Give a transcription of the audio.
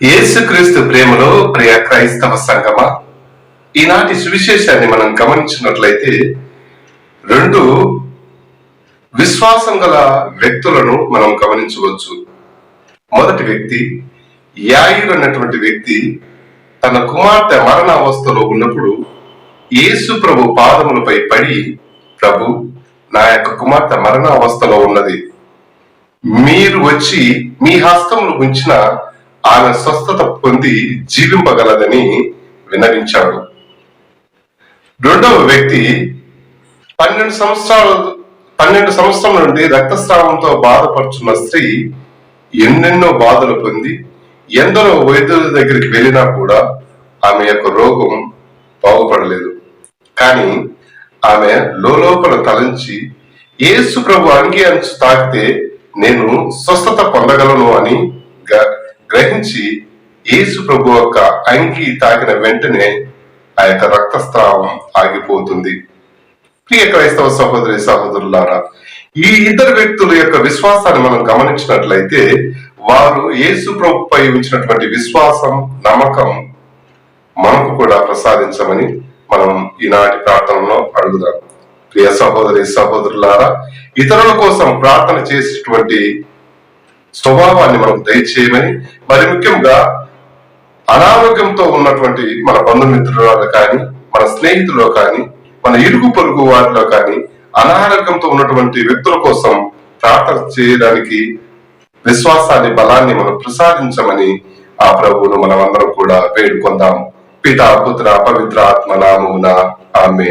యేసుక్రీస్తు ప్రేమలో ప్రియ క్రైస్తవ సంగమ ఈనాటి సువిశేషాన్ని మనం గమనించినట్లయితే రెండు విశ్వాసం గల వ్యక్తులను మనం గమనించవచ్చు. మొదటి వ్యక్తి యాయుడు అన్నటువంటి వ్యక్తి తన కుమార్తె మరణ అవస్థలో ఉన్నప్పుడు యేసు ప్రభు పాదములపై పడి ప్రభు నా యొక్క కుమార్తె మరణ అవస్థలో ఉన్నది. మీరు వచ్చి మీ హస్తములు ఉంచిన ఆమె స్వస్థత పొంది జీవింపగలదని విన్నవించాడు. రెండవ వ్యక్తి పన్నెండు సంవత్సరాలు పన్నెండు సంవత్సరం నుండి రక్తస్రావంతో బాధపడుచున్న స్త్రీ ఎన్నెన్నో బాధలు పొంది ఎందరో వైద్యుల దగ్గరికి వెళ్ళినా కూడా ఆమె యొక్క రోగం బాగుపడలేదు. కానీ ఆమె లోపల తలంచి యేసు ప్రభు అంగి అంచు తాకితే నేను స్వస్థత పొందగలను అని గ్రహించి యేసు ప్రభు యొక్క అంగి తాకిన వెంటనే ఆ యొక్క రక్తస్రావం ఆగిపోతుంది. ప్రియ క్రైస్తవ సహోదరి సహోదరులారా ఈ ఇద్దరు వ్యక్తుల యొక్క విశ్వాసాన్ని మనం గమనించినట్లయితే వారు యేసు ప్రభుపై ఉంచినటువంటి విశ్వాసం నమ్మకం మనకు కూడా ప్రసాదించమని మనం ఈనాటి ప్రార్థనలో అడుగుదాం. ప్రియ సహోదరి సహోదరులారా ఇతరుల కోసం ప్రార్థన చేసేటువంటి స్వభావాన్ని మనం దయచేయమని మరి ముఖ్యంగా అనారోగ్యంతో ఉన్నటువంటి మన బంధుమిత్రులలో కానీ మన స్నేహితుల్లో కానీ మన ఇరుగు పొరుగు వారిలో కానీ అనారోగ్యంతో ఉన్నటువంటి వ్యక్తుల కోసం ప్రార్థన చేయడానికి విశ్వాసాన్ని బలాన్ని మనం ప్రసాదించమని ఆ ప్రభువును మనం అందరం కూడా వేడుకొందాం. పితా పుత్ర పవిత్ర ఆత్మ నామమున ఆమె